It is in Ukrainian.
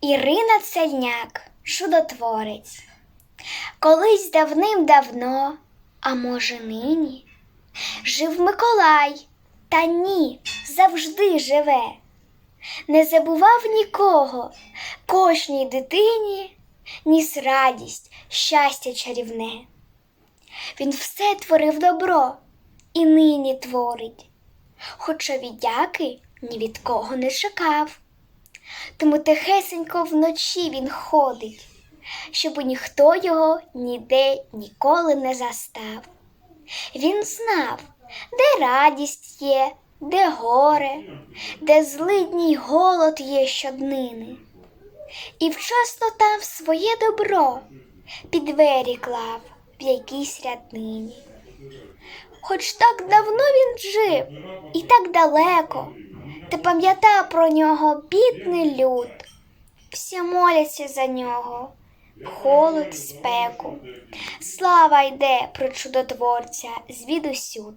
Ірина Цельняк, чудотворець. Колись давним-давно, а може нині, жив Миколай, та ні, завжди живе. Не забував нікого, кожній дитині ніс радість, щастя чарівне. Він все творив добро і нині творить, хоча віддяки ні від кого не чекав. Тому тихесенько вночі він ходить, щоб ніхто його ніде ніколи не застав. Він знав, де радість є, де горе, де злидній голод є щоднини. І вчасно там своє добро під двері клав в якійсь ряднині. Хоч так давно він жив і так далеко, та пам'ята про нього бідний люд. Всі моляться за нього, в холод, спеку. Слава йде про чудотворця звідусюд.